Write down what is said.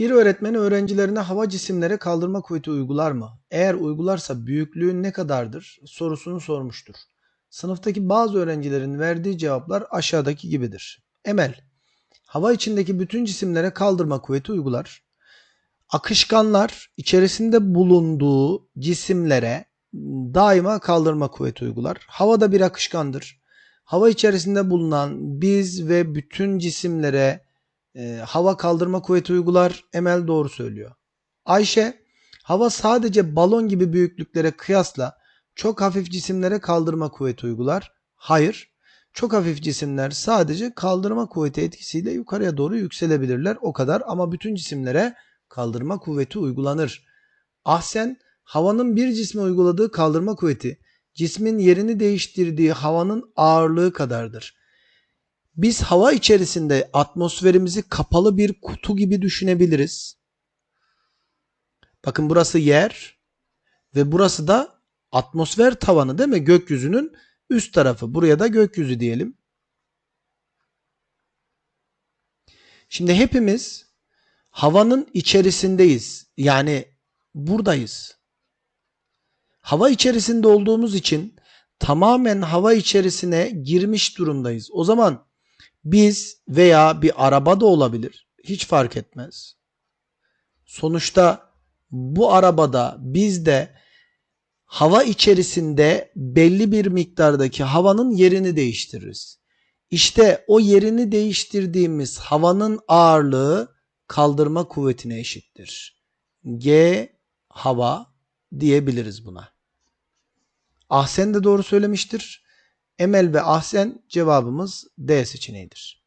Bir öğretmen öğrencilerine hava cisimlere kaldırma kuvveti uygular mı? Eğer uygularsa büyüklüğü ne kadardır sorusunu sormuştur. Sınıftaki bazı öğrencilerin verdiği cevaplar aşağıdaki gibidir. Emel, hava içindeki bütün cisimlere kaldırma kuvveti uygular. Akışkanlar içerisinde bulunduğu cisimlere daima kaldırma kuvveti uygular. Hava da bir akışkandır. Hava içerisinde bulunan biz ve bütün cisimlere e, hava kaldırma kuvveti uygular. Emel doğru söylüyor. Ayşe, hava sadece balon gibi büyüklüklere kıyasla çok hafif cisimlere kaldırma kuvveti uygular. Hayır. Çok hafif cisimler sadece kaldırma kuvveti etkisiyle yukarıya doğru yükselebilirler. O kadar ama bütün cisimlere kaldırma kuvveti uygulanır. Ahsen, havanın bir cisme uyguladığı kaldırma kuvveti cismin yerini değiştirdiği havanın ağırlığı kadardır. Biz hava içerisinde atmosferimizi kapalı bir kutu gibi düşünebiliriz. Bakın burası yer ve burası da atmosfer tavanı değil mi? Gökyüzünün üst tarafı. Buraya da gökyüzü diyelim. Şimdi hepimiz havanın içerisindeyiz. Yani buradayız. Hava içerisinde olduğumuz için tamamen hava içerisine girmiş durumdayız. O zaman biz veya bir araba da olabilir. Hiç fark etmez. Sonuçta bu arabada biz de hava içerisinde belli bir miktardaki havanın yerini değiştiririz. İşte o yerini değiştirdiğimiz havanın ağırlığı kaldırma kuvvetine eşittir. G hava diyebiliriz buna. Ahsen de doğru söylemiştir. Emel ve Ahsen cevabımız D seçeneğidir.